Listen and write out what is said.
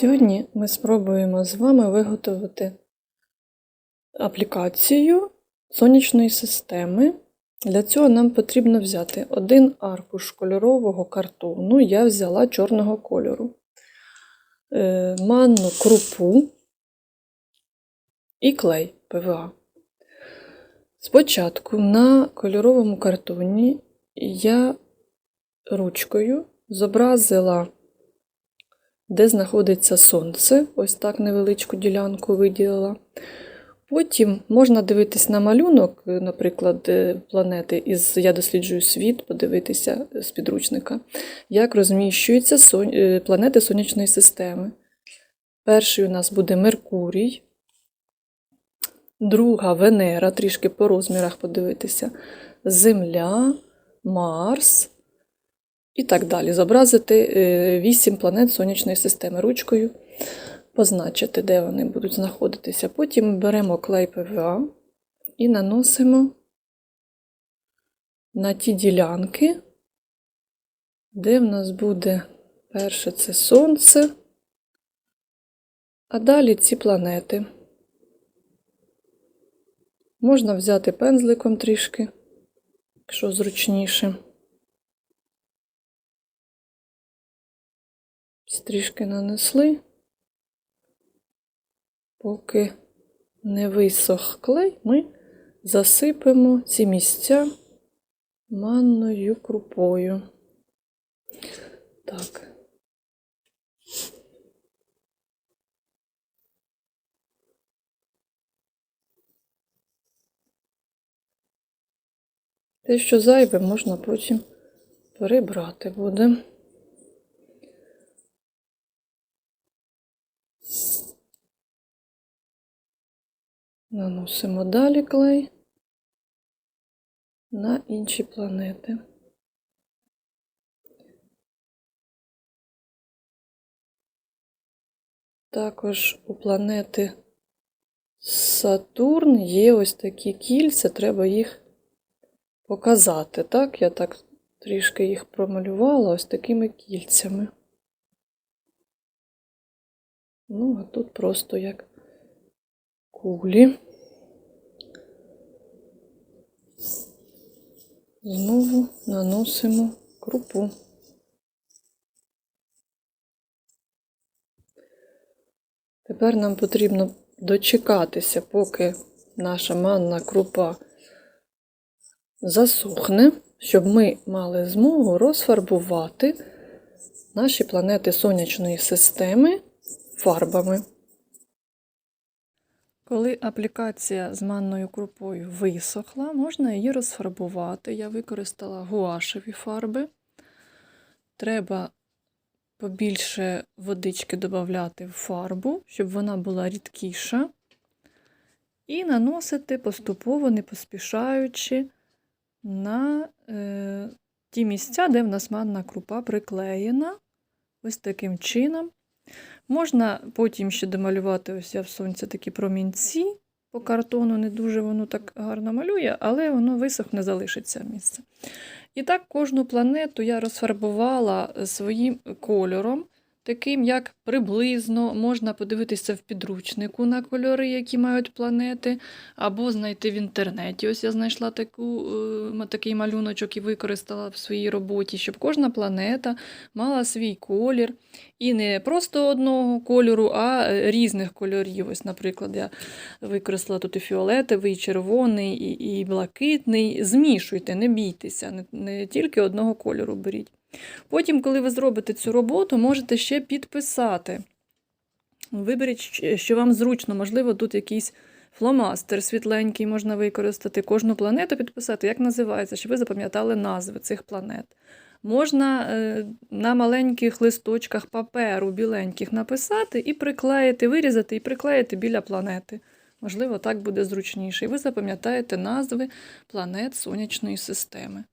Сьогодні ми спробуємо з вами виготовити аплікацію сонячної системи. Для цього нам потрібно взяти один аркуш кольорового картону, я взяла чорного кольору, е, манну крупу і клей ПВА. Спочатку на кольоровому картоні я ручкою зобразила, де знаходиться сонце, ось так невеличку ділянку виділила. Потім можна дивитись на малюнок, наприклад, е, планети із Я досліджую світ, подивитися з підручника, як розміщуються е, планети сонячної системи. Перший у нас буде Меркурій, друга Венера, трішки по розмірах подивитися, Земля, Марс і так далі. Зобразити е, вісім планет сонячної системи ручкою, позначити, де вони будуть знаходитися. Потім беремо клей ПВА і наносимо на ті ділянки, де в нас буде перше це Сонце, а далі ці планети. Можна взяти пензликом трішки, якщо зручніше. Трішки нанесли, поки не висох клей, ми засипемо ці місця манною крупою. Так. Те, що зайве, можна потім перебрати буде. Наносимо далі клей на інші планети. Також у планети Сатурн є ось такі кільця, треба їх показати. Так, я так трішки їх промалювала ось такими кільцями. Ну, а тут просто як кулі. Знову наносимо крупу. Тепер нам потрібно дочекатися, поки наша манна крупа засохне, щоб ми мали змогу розфарбувати наші планети сонячної системи фарбами. Коли аплікація з манною крупою висохла, можна її розфарбувати. Я використала гуашеві фарби. Треба побільше водички додати в фарбу, щоб вона була рідкіша. І наносити поступово, не поспішаючи, на е, ті місця, де в нас манна крупа приклеєна. Ось таким чином. Можна потім ще домалювати ось в сонці такі промінці. По картону не дуже воно так гарно малює, але воно висохне, залишиться місце. І так кожну планету я розфарбувала своїм кольором, таким, як приблизно можна подивитися в підручнику на кольори, які мають планети, або знайти в інтернеті. Ось я знайшла таку, е, такий малюночок і використала в своїй роботі, щоб кожна планета мала свій колір. І не просто одного кольору, а е, різних кольорів. Ось, наприклад, я використала тут і фіолетовий, і червоний, і, і блакитний. Змішуйте, не бійтеся, не, не тільки одного кольору беріть. Потім, коли ви зробите цю роботу, можете ще підписати. Виберіть, що вам зручно, можливо, тут якийсь фломастер світленький можна використати, кожну планету підписати, як називається, щоб ви запам'ятали назви цих планет. Можна е, на маленьких листочках паперу біленьких написати і приклеїти, вирізати і приклеїти біля планети. Можливо, так буде зручніше. І ви запам'ятаєте назви планет сонячної системи.